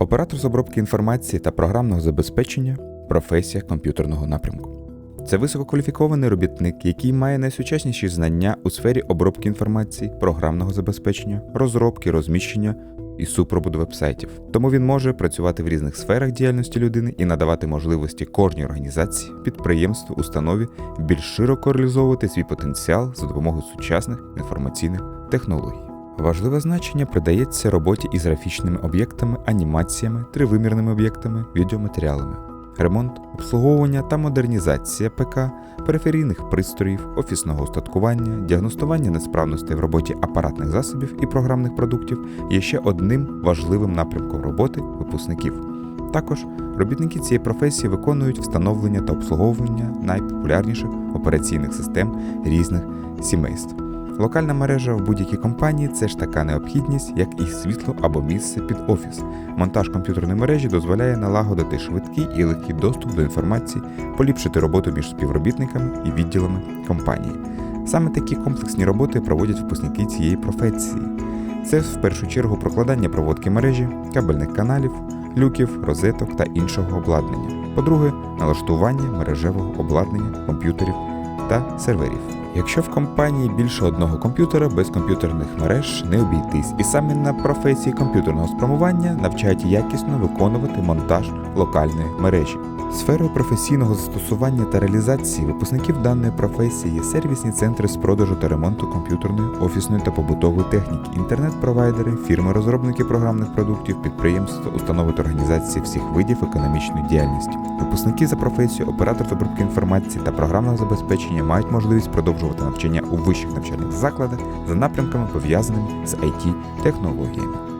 Оператор з обробки інформації та програмного забезпечення професія комп'ютерного напрямку. Це висококваліфікований робітник, який має найсучасніші знання у сфері обробки інформації, програмного забезпечення, розробки, розміщення і супроводу вебсайтів. Тому він може працювати в різних сферах діяльності людини і надавати можливості кожній організації, підприємству, установі більш широко реалізовувати свій потенціал за допомогою сучасних інформаційних технологій. Важливе значення придається роботі із графічними об'єктами, анімаціями, тривимірними об'єктами, відеоматеріалами. Ремонт, обслуговування та модернізація ПК, периферійних пристроїв, офісного устаткування, діагностування несправностей в роботі апаратних засобів і програмних продуктів є ще одним важливим напрямком роботи випускників. Також робітники цієї професії виконують встановлення та обслуговування найпопулярніших операційних систем різних сімейств. Локальна мережа в будь-якій компанії це ж така необхідність, як і світло або місце під офіс. Монтаж комп'ютерної мережі дозволяє налагодити швидкий і легкий доступ до інформації, поліпшити роботу між співробітниками і відділами компанії. Саме такі комплексні роботи проводять випускники цієї професії. Це в першу чергу прокладання проводки мережі, кабельних каналів, люків, розеток та іншого обладнання. По-друге, налаштування мережевого обладнання, комп'ютерів та серверів. Якщо в компанії більше одного комп'ютера, без комп'ютерних мереж не обійтись, і саме на професії комп'ютерного спрямування навчають якісно виконувати монтаж локальної мережі. Сферою професійного застосування та реалізації випускників даної професії є сервісні центри з продажу та ремонту комп'ютерної, офісної та побутової техніки, інтернет-провайдери, фірми-розробники програмних продуктів, підприємства, установи та організації всіх видів економічної діяльності. Випускники за професією оператор з обробки інформації та програмного забезпечення мають можливість продовжувати навчання у вищих навчальних закладах за напрямками пов'язаними з IT технологіями.